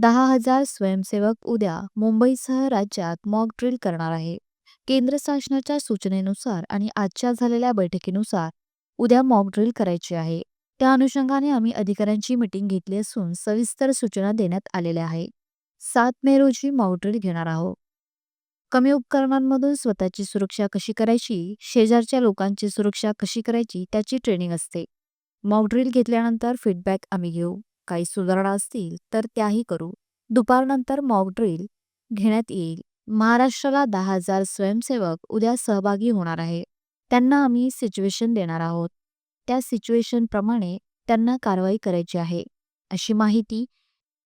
दहा हजार स्वयंसेवक उद्या मुंबईसह राज्यात मॉक ड्रिल करणार आहे. केंद्र शासनाच्या सूचनेनुसार आणि आजच्या झालेल्या बैठकीनुसार उद्या मॉक ड्रिल करायची आहे. त्या अनुषंगाने आम्ही अधिकाऱ्यांची मीटिंग घेतली असून सविस्तर सूचना देण्यात आलेल्या आहे. सात मे रोजी मॉक ड्रिल घेणार आहोत. कमी उपकरणांमधून स्वतःची सुरक्षा कशी करायची शेजारच्या लोकांची सुरक्षा कशी करायची त्याची ट्रेनिंग असते. मॉक ड्रिल घेतल्यानंतर फीडबॅक आम्ही घेऊ. काही सुधारणा असतील तर त्याही करू. दुपारनंतर मॉक ड्रिल घेण्यात येईल. महाराष्ट्राला दहा हजार स्वयंसेवक उद्या सहभागी होणार आहे. त्यांना आम्ही सिच्युएशन देणार आहोत. त्या सिच्युएशन प्रमाणे त्यांना कारवाई करायची आहे. अशी माहिती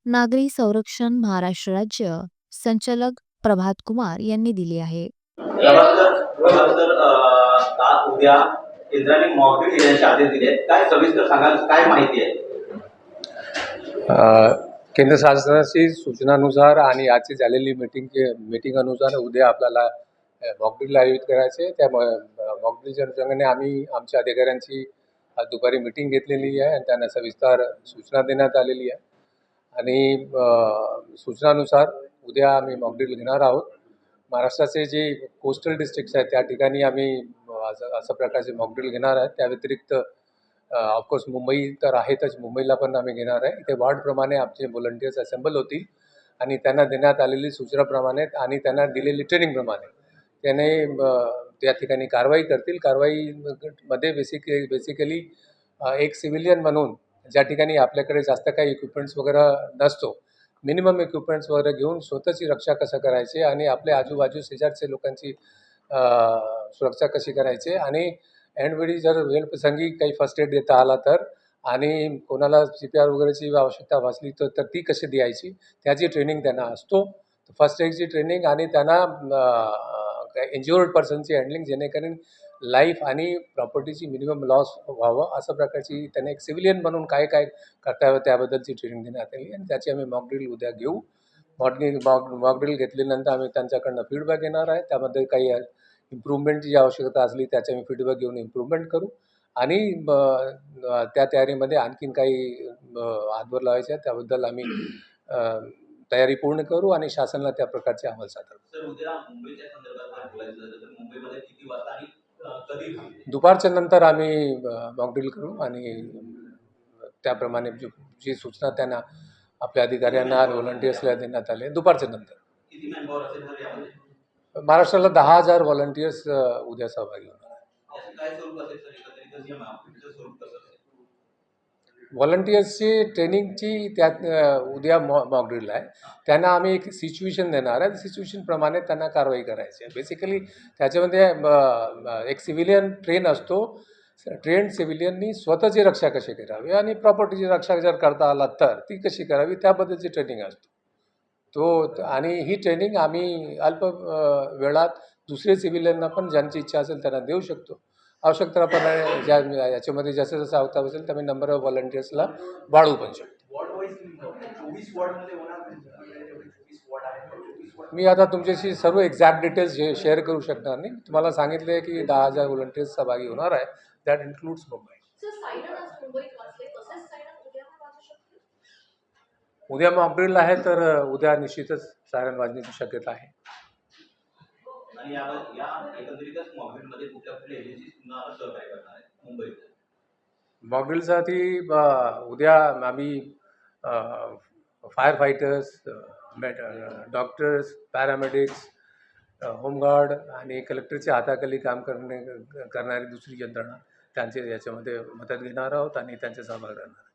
नागरी संरक्षण महाराष्ट्र राज्य संचालक प्रभात कुमार यांनी दिली आहे. उद्या केंद्राने मॉकड्रिल घेण्याचे आदेश दिले. काय सविस्तर सांगाल? काय माहिती आहे? केंद्र शासनाची सूचनानुसार आणि आजची झालेली मीटिंग मीटिंगानुसार उद्या आपल्याला मॉकड्रिल आयोजित करायचे त्या मॉकड्रिलच्या अनुषंगाने आम्ही आमच्या अधिकाऱ्यांची आज दुपारी मीटिंग घेतलेली आहे आणि त्यांना सविस्तर सूचना देण्यात आलेली आहे. आणि सूचनानुसार उद्या आम्ही मॉकड्रिल घेणार आहोत. महाराष्ट्राचे जे कोस्टल डिस्ट्रिक्ट्स आहेत त्या ठिकाणी आम्ही असं अशा प्रकारचे मॉकड्रिल घेणार आहेत. त्या व्यतिरिक्त ऑफकोर्स मुंबई तर आहेतच. मुंबईला पण आम्ही घेणार आहे. इथे वॉर्डप्रमाणे आमचे व्हॉलंटियर्स असेंबल होतील आणि त्यांना देण्यात आलेली सूचनाप्रमाणे आणि त्यांना दिलेली ट्रेनिंगप्रमाणे त्याने त्या ठिकाणी कारवाई करतील. कारवाई मध्ये बेसिक बेसिकली एक सिव्हिलियन म्हणून ज्या ठिकाणी आपल्याकडे जास्त काही इक्विपमेंट्स वगैरे नसतो मिनिमम इक्विपमेंट्स वगैरे घेऊन स्वतःची रक्षा कसं करायची आणि आपल्या आजूबाजू शेजारच्या लोकांची सुरक्षा कशी करायची आणि ऐनवेळी जर वेळप्रसंगी काही फर्स्ट एड देता आला तर आणि कोणाला सी पी आर वगैरेची आवश्यकता भासली तर तर ती कशी द्यायची? त्याची ट्रेनिंग त्यांना असतो. फर्स्ट एडची ट्रेनिंग आणि त्यांना इंज्युअर्ड पर्सनची हँडलिंग जेणेकरून लाईफ आणि प्रॉपर्टीची मिनिमम लॉस व्हावं अशा प्रकारची त्यांना एक सिव्हिलियन म्हणून काय काय करता यावं त्याबद्दलची ट्रेनिंग देण्यात आली आणि त्याची आम्ही मॉकड्रिल उद्या घेऊ. मॉकड्रिल मॉक मॉकड्रिल घेतल्यानंतर आम्ही त्यांच्याकडनं फीडबॅक घेणार आहे. त्यामध्ये काही इम्प्रूव्हमेंटची जी आवश्यकता असली त्याचे आम्ही फीडबॅक घेऊन इम्प्रूव्हमेंट करू. आणि त्या तयारीमध्ये आणखीन काही हातभार लावायचे आहे त्याबद्दल आम्ही तयारी पूर्ण करू आणि शासनाला त्या प्रकारचे अहवाल सादर दुपारच्या नंतर आम्ही मॉकड्रिल करू आणि त्याप्रमाणे जी जी सूचना त्यांना आपल्या अधिकाऱ्यांना व्हॉलंटियर्सला देण्यात आले दुपारच्या नंतर. महाराष्ट्राला दहा हजार व्हॉलंटियर्स उद्या सहभागी होणार व्हॉलंटियर्सची ट्रेनिंगची त्यात उद्या मॉ मॉकड्रिल आहे. त्यांना आम्ही एक सिच्युएशन देणार आहे. सिच्युएशनप्रमाणे त्यांना कारवाई करायची आहे. बेसिकली त्याच्यामध्ये एक सिव्हिलियन ट्रेन असतो. ट्रेन सिव्हिलियननी स्वतःची रक्षा कशी करावी? आणि प्रॉपर्टीची रक्षा जर करता आला तर ती कशी करावी? त्याबद्दलची ट्रेनिंग असतो. तो आणि ही ट्रेनिंग आम्ही अल्प वेळात दुसरे सिव्हिलियनना पण ज्यांची इच्छा असेल त्यांना देऊ शकतो. आवश्यकताप्रमाणे ज्या याच्यामध्ये जसं जसं आवता असेल त्यामुळे नंबर ऑफ व्हॉलंटियर्सला वाढवू पण शकतो. मी आता तुमच्याशी सर्व एक्झॅक्ट डिटेल्स शे शेअर करू शकणार नाही. तुम्हाला सांगितले की दहा हजार व्हॉलंटियर्स सहभागी होणार आहे. That includes Mumbai sir siren आज मुंबईत वाजले तसेच सायरन उद्या पण वाजू उद्या मॉकड्रिल आहे तर उद्या निश्चितच सायरन वाजण्याची शक्यता आहे. मॉकड्रिलसाठी उद्या आम्ही fire fighters doctors paramedics home guard आणि कलेक्टरच्या हाताखाली काम करणे करणारी दुसरी यंत्रणा त्यांचे याच्यामध्ये मदत घेणार आहोत आणि त्यांचे सहभाग राहणार